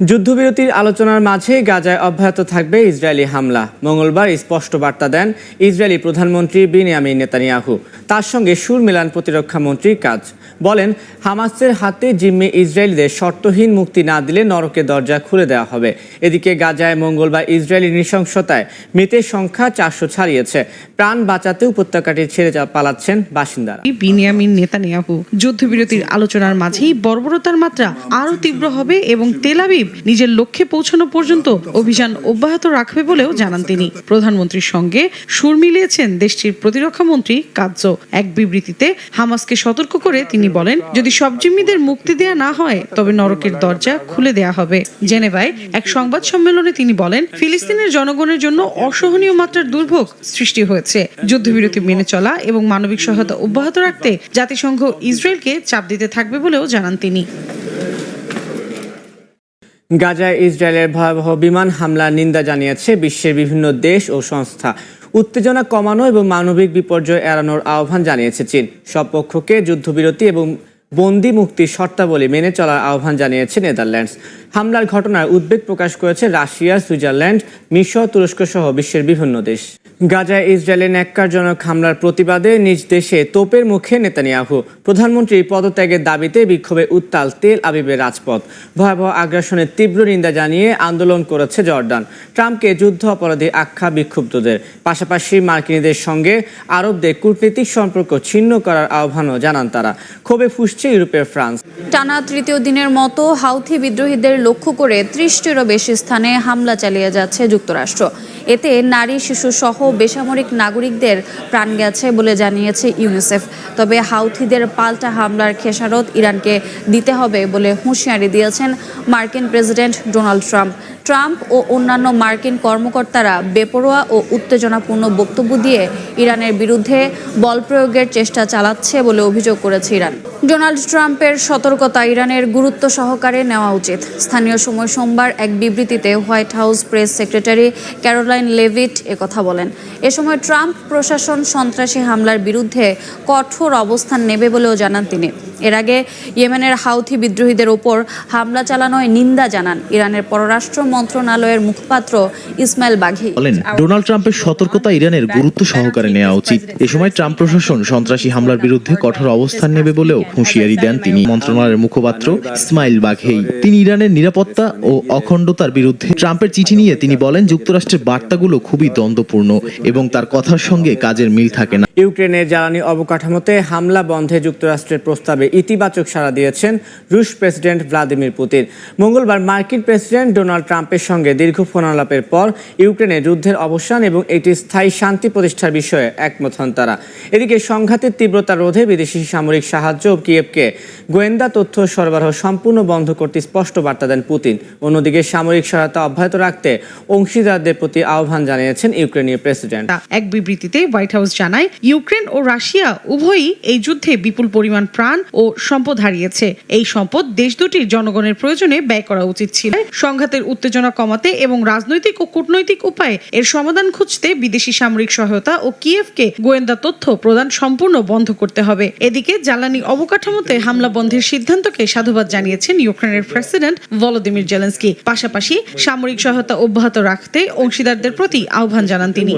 যুদ্ধবিরতির আলোচনার মাঝে গাজায় অব্যাহত থাকবে ইসরায়েলি হামলা। মঙ্গলবার স্পষ্ট বার্তা দেন ইসরায়েলি প্রধানমন্ত্রী বিনিয়ামিন নেতানিয়াহু। তার সঙ্গে সুর মেলান প্রতিরক্ষা মন্ত্রীর কাজ। বলেন, হামাসের হাতে জিম্মে ইসরায়েলিদের শর্তহীন মুক্তি না দিলে নরকের দরজা খুলে দেওয়া হবে। এদিকে গাজায় মঙ্গলবার ইসরায়েলি নৃশংসতায় মৃতের সংখ্যা চারশো ছাড়িয়েছে। প্রাণ বাঁচাতে উপত্যকাটি ছেড়ে যা- পালাচ্ছেন বাসিন্দারা। বিনিয়ামিন নেতানিয়াহু, যুদ্ধবিরতির আলোচনার মাঝেই বর্বরতার মাত্রা আরও তীব্র হবে এবং তেল আবিব নিজের লক্ষ্যে পৌঁছানো পর্যন্ত অভিযান অব্যাহত রাখবে বলেও জানান তিনি। প্রধানমন্ত্রীর সঙ্গে সুর মিলিয়েছেন দেশটির প্রতিরক্ষা মন্ত্রী কাজ্জ এক বিবৃতিতে হামাসকে সতর্ক করে তিনি বলেন, যদি সব জিম্মিদের মুক্তি দেয়া না হয়, তবে নরকের দরজা খুলে দেয়া হবে। জেনেভায় এক সংবাদ সম্মেলনে তিনি বলেন, ফিলিস্তিনের জনগণের জন্য অসহনীয় মাত্রার দুর্ভোগ সৃষ্টি হয়েছে। যুদ্ধবিরতি মেনে চলা এবং মানবিক সহায়তা অব্যাহত রাখতে জাতিসংঘ ইসরায়েলকে চাপ দিতে থাকবে বলেও জানান তিনি। গাজায় ইসরায়েলের ভয়াবহ বিমান হামলার নিন্দা জানিয়েছে বিশ্বের বিভিন্ন দেশ ও সংস্থা। উত্তেজনা কমানো এবং মানবিক বিপর্যয় এড়ানোর আহ্বান জানিয়েছে চীন। সব পক্ষকে যুদ্ধবিরতি এবং বন্দি মুক্তির শর্তাবলী মেনে চলার আহ্বান জানিয়েছে নেদারল্যান্ডস। হামলার ঘটনায় উদ্বেগ প্রকাশ করেছে রাশিয়া, সুইজারল্যান্ড, মিশর তুরস্ক সহ বিশ্বের বিভিন্ন দেশ। গাজায় ইসরায়েলের ন্যাক্কারজনক হামলার প্রতিবাদে নিজ দেশে তোপের মুখে নেতানিয়াহু। প্রধানমন্ত্রী পদত্যাগের দাবিতে বিক্ষোভে উত্তাল তেল আবিবের রাজপথ। ভয়াবহ আগ্রাসনের তীব্র নিন্দা জানিয়ে আন্দোলন করেছে জর্ডান ট্রাম্পকে যুদ্ধ অপরাধী আখ্যা বিক্ষুব্ধদের। পাশাপাশি মার্কিনীদের সঙ্গে আরবদের কূটনীতিক সম্পর্ক ছিন্ন করার আহ্বানও জানান তারা। ক্ষোভে ফুসছে ইউরোপের ফ্রান্স। টানা তৃতীয় দিনের মতো হাউথি বিদ্রোহীদের লক্ষ্য করে ত্রিশটিরও বেশি স্থানে হামলা চালিয়ে যাচ্ছে যুক্তরাষ্ট্র। এতে নারী, শিশু সহ বেসামরিক নাগরিকদের প্রাণ গেছে বলে জানিয়েছে ইউনিসেফ। তবে হাউথিদের পাল্টা হামলার খেসারত ইরানকে দিতে হবে বলে হুঁশিয়ারি দিয়েছেন মার্কিন প্রেসিডেন্ট ডোনাল্ড ট্রাম্প। ট্রাম্প ও অন্যান্য মার্কিন কর্মকর্তারা বেপরোয়া ও উত্তেজনাপূর্ণ বক্তব্য দিয়ে ইরানের বিরুদ্ধে বল প্রয়োগের চেষ্টা চালাচ্ছে বলে অভিযোগ করেছে ইরান। ডোনাল্ড ট্রাম্পের সতর্কতা ইরানের গুরুত্ব সহকারে নেওয়া উচিত। স্থানীয় সময় সোমবার এক বিবৃতিতে White House press secretary Caroline Leavitt একথা বলেন। এ সময় ট্রাম্প প্রশাসন সন্ত্রাসী হামলার বিরুদ্ধে কঠোর অবস্থান নেবে বলেও জানান তিনি। এর আগে ইয়েমেনের হাউথি বিদ্রোহীদের ওপর হামলা চালানোয় নিন্দা জানান। ইরানের পররাষ্ট্র মন্ত্রণালয়ের মুখপাত্র ইসমাইল বাঘি। বলেন, ডোনাল্ড ট্রাম্পের সতর্কতা ইরানের গুরুত্ব সহকারে নেওয়া উচিত। এ সময় ট্রাম্প প্রশাসন সন্ত্রাসী হামলার বিরুদ্ধে কঠোর অবস্থান নেবে বলেও হুঁশিয়ারি দেন তিনি। মন্ত্রণালয়ের মুখপাত্র ইসমাইল বাঘেই। তিনি ইরানের নিরাপত্তা ও অখণ্ডতার বিরুদ্ধে ট্রাম্পের চিঠি নিয়ে তিনি বলেন, যুক্তরাষ্ট্রের বার্তাগুলো খুবই দ্বন্দ্বপূর্ণ এবং তার কথার সঙ্গে কাজের মিল থাকে না। ইউক্রেনের জ্বালানি অবকাঠামোতে হামলা বন্ধে যুক্তরাষ্ট্রের প্রস্তাবে ইতিবাচক সাড়া দিয়েছেন রুশ প্রেসিডেন্ট ভ্লাদিমির পুতিন। মঙ্গলবার মার্কিন প্রেসিডেন্ট ডোনাল্ড ট্রাম্পের সঙ্গে দীর্ঘ ফোনালাপের পর ইউক্রেনে যুদ্ধের অবসান এবং একটি স্থায়ী শান্তি প্রতিষ্ঠার বিষয়ে একমত হন তারা। এদিকে সংঘাতের তীব্রতা রোধে বিদেশি সামরিক সাহায্য ও কিয়েভকে গোয়েন্দা তথ্য সরবরাহ সম্পূর্ণ বন্ধ করতে স্পষ্ট বার্তা দেন পুতিন। অন্যদিকে সামরিক সহায়তা অব্যাহত রাখতে অংশীদারদের প্রতি আহ্বান জানিয়েছেন ইউক্রেনীয় প্রেসিডেন্ট। এক বিবৃতিতে হোয়াইট হাউস জানায় ইউক্রেন ও রাশিয়া উভয়ই এই যুদ্ধে বিপুল পরিমাণ প্রাণ ও সম্পদ হারিয়েছে। এই সম্পদ দেশ দুটির জনগণের প্রয়োজনে ব্যয় করা উচিত ছিল। সংঘাতের উত্তেজনা কমাতে এবং রাজনৈতিক ও কূটনৈতিক উপায়ে এর সমাধান খুঁজতে বিদেশি সামরিক সহায়তা ও কিয়েভকে গোয়েন্দা তথ্য প্রদান সম্পূর্ণ বন্ধ করতে হবে। এদিকে জ্বালানি অবকাঠামোতে হামলা বন্ধের সিদ্ধান্তকে সাধুবাদ জানিয়েছেন ইউক্রেনের প্রেসিডেন্ট ভলোদিমির জেলেন্সকি। পাশাপাশি সামরিক সহায়তা অব্যাহত রাখতে অংশীদারদের প্রতি আহ্বান জানান তিনি।